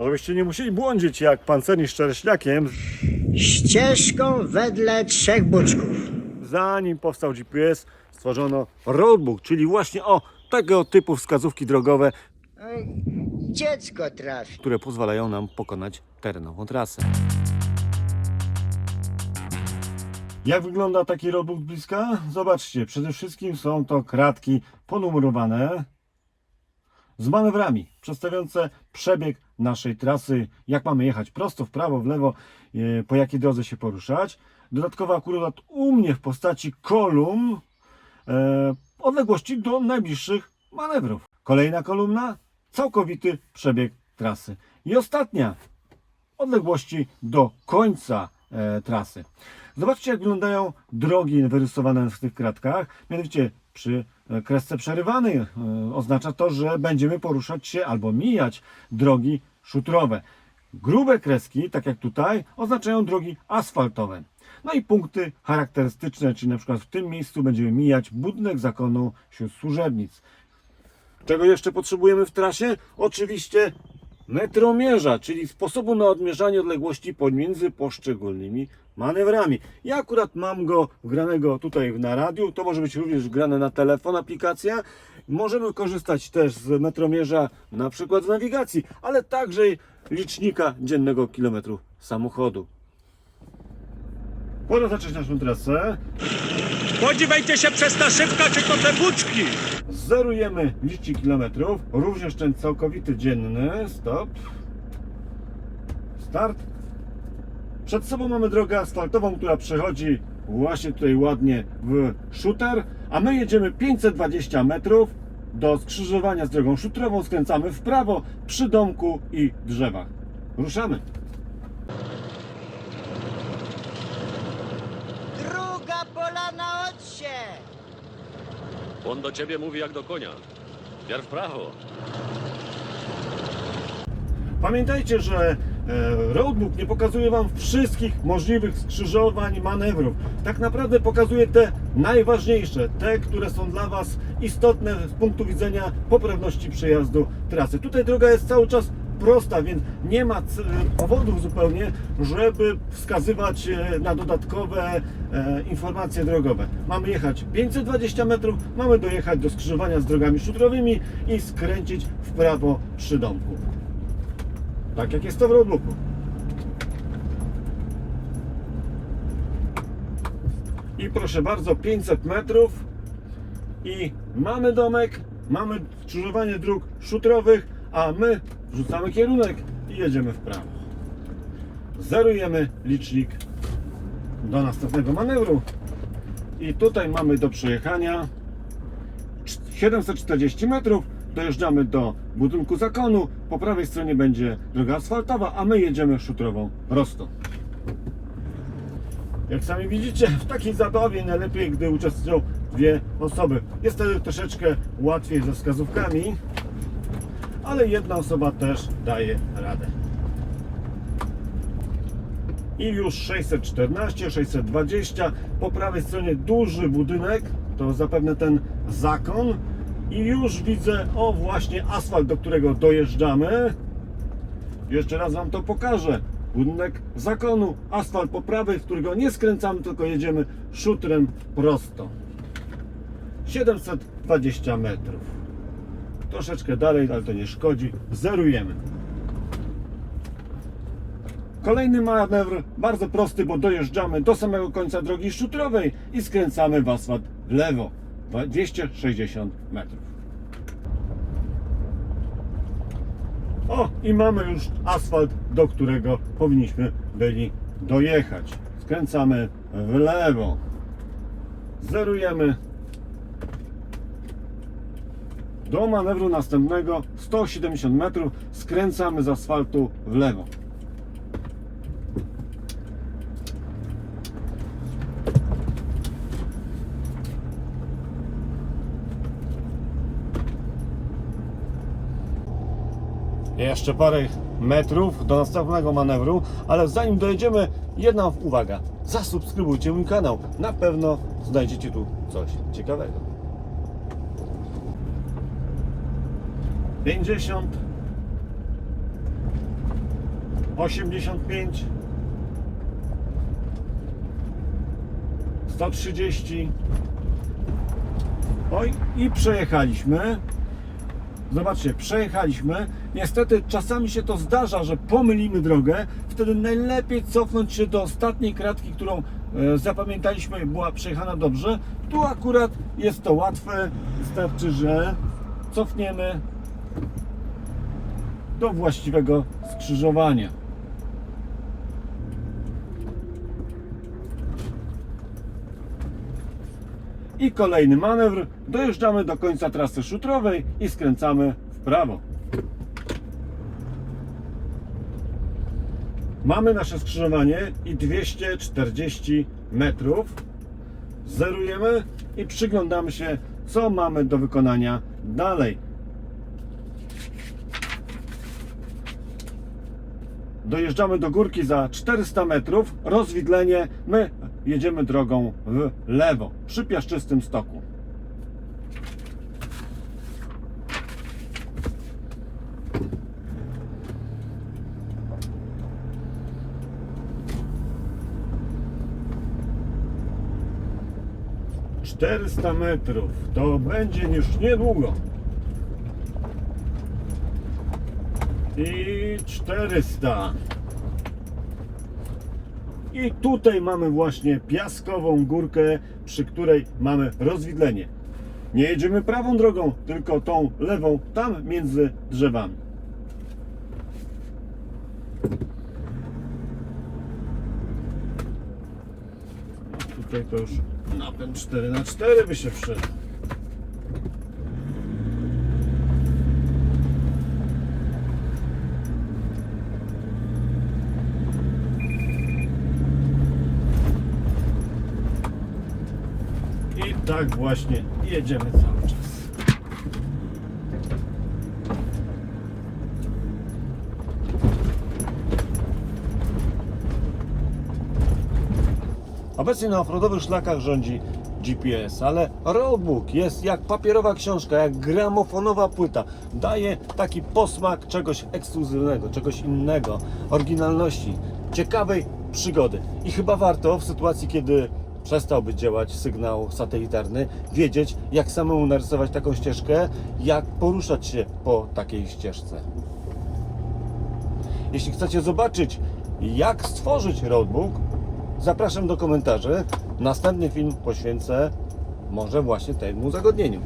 Żebyście nie musieli błądzić jak pancerni z czereśniakiem, Ścieżką wedle trzech buczków. zanim powstał GPS, stworzono roadbook, czyli właśnie o tego typu wskazówki drogowe, Oj, dziecko trafi. które pozwalają nam pokonać terenową trasę. Jak wygląda taki roadbook z bliska? Zobaczcie, przede wszystkim są to kratki ponumerowane z manewrami przedstawiające przebieg naszej trasy, jak mamy jechać prosto, w prawo, w lewo, e, po jakiej drodze się poruszać. Dodatkowo akurat u mnie w postaci kolumn e, odległości do najbliższych manewrów. Kolejna kolumna, całkowity przebieg trasy. I ostatnia, odległości do końca e, trasy. Zobaczcie, jak wyglądają drogi wyrysowane w tych kratkach. Mianowicie przy kresce przerywanej e, oznacza to, że będziemy poruszać się albo mijać drogi szutrowe. Grube kreski, tak jak tutaj, oznaczają drogi asfaltowe. No i punkty charakterystyczne, czyli na przykład w tym miejscu będziemy mijać budynek zakonu wśród służebnic. Czego jeszcze potrzebujemy w trasie? Oczywiście metromierza, czyli sposobu na odmierzanie odległości pomiędzy poszczególnymi manewrami. Ja akurat mam go wgranego tutaj na radiu, to może być również wgrane na telefon aplikacja. Możemy korzystać też z metromierza na przykład w nawigacji, ale także licznika dziennego kilometru samochodu. Pora zacząć naszą trasę. Podziwajcie się przez ta szybka, czy to te buczki. Zerujemy licznik kilometrów, również ten całkowity dzienny. Stop. Start. Przed sobą mamy drogę asfaltową, która przechodzi właśnie tutaj ładnie w shooter, a my jedziemy 520 metrów do skrzyżowania z drogą szutrową, skręcamy w prawo przy domku i drzewach. Ruszamy. Druga pola na odsie. On do ciebie mówi jak do konia. Wiar w prawo. Pamiętajcie, że e, roadbook nie pokazuje Wam wszystkich możliwych skrzyżowań, manewrów. Tak naprawdę pokazuje te najważniejsze, te, które są dla Was istotne z punktu widzenia poprawności przejazdu trasy. Tutaj droga jest cały czas prosta, więc nie ma powodów zupełnie, żeby wskazywać e, na dodatkowe e, informacje drogowe. Mamy jechać 520 metrów, mamy dojechać do skrzyżowania z drogami szutrowymi i skręcić w prawo przy domku. Tak jak jest to w roadbooku. I proszę bardzo, 500 metrów i mamy domek, mamy skrzyżowanie dróg szutrowych, a my wrzucamy kierunek i jedziemy w prawo. Zerujemy licznik do następnego manewru i tutaj mamy do przejechania 740 metrów. Dojeżdżamy do budynku zakonu. Po prawej stronie będzie droga asfaltowa, a my jedziemy szutrową prosto. Jak sami widzicie, w takiej zabawie najlepiej, gdy uczestniczą dwie osoby. Jest to troszeczkę łatwiej ze wskazówkami, ale jedna osoba też daje radę. I już 614, 620. Po prawej stronie duży budynek, to zapewne ten zakon. I już widzę, o właśnie asfalt, do którego dojeżdżamy. Jeszcze raz Wam to pokażę. Budynek zakonu, asfalt po prawej, z którego nie skręcamy, tylko jedziemy szutrem prosto. 720 metrów. Troszeczkę dalej, ale to nie szkodzi. Zerujemy. Kolejny manewr, bardzo prosty, bo dojeżdżamy do samego końca drogi szutrowej i skręcamy w asfalt w lewo. 260 metrów. O, i mamy już asfalt, do którego powinniśmy byli dojechać. Skręcamy w lewo. Zerujemy. Do manewru następnego 170 metrów skręcamy z asfaltu w lewo. Jeszcze parę metrów do następnego manewru, ale zanim dojedziemy, jedna uwaga. Zasubskrybujcie mój kanał. Na pewno znajdziecie tu coś ciekawego. 50 85 130 Oj, i przejechaliśmy. Zobaczcie, przejechaliśmy. Niestety czasami się to zdarza, że pomylimy drogę. Wtedy najlepiej cofnąć się do ostatniej kratki, którą e, zapamiętaliśmy i była przejechana dobrze. Tu akurat jest to łatwe. Wystarczy, że cofniemy do właściwego skrzyżowania. I kolejny manewr. Dojeżdżamy do końca trasy szutrowej i skręcamy w prawo. Mamy nasze skrzyżowanie i 240 metrów. Zerujemy i przyglądamy się, co mamy do wykonania dalej. Dojeżdżamy do górki za 400 metrów, rozwidlenie, my jedziemy drogą w lewo, przy piaszczystym stoku. Czterysta metrów, to będzie już niedługo. I 400. I tutaj mamy właśnie piaskową górkę, przy której mamy rozwidlenie. Nie jedziemy prawą drogą, tylko tą lewą, tam między drzewami. No, Tutaj to już napęd 4 na 4 by się przydał. Tak właśnie jedziemy cały czas. Obecnie na offroadowych szlakach rządzi GPS, ale roadbook jest jak papierowa książka, jak gramofonowa płyta. Daje taki posmak czegoś ekskluzywnego, czegoś innego, oryginalności, ciekawej przygody. I chyba warto w sytuacji, kiedy przestałby działać sygnał satelitarny, wiedzieć jak samemu narysować taką ścieżkę, jak poruszać się po takiej ścieżce. Jeśli chcecie zobaczyć, jak stworzyć roadbook, zapraszam do komentarzy. Następny film poświęcę może właśnie temu zagadnieniu.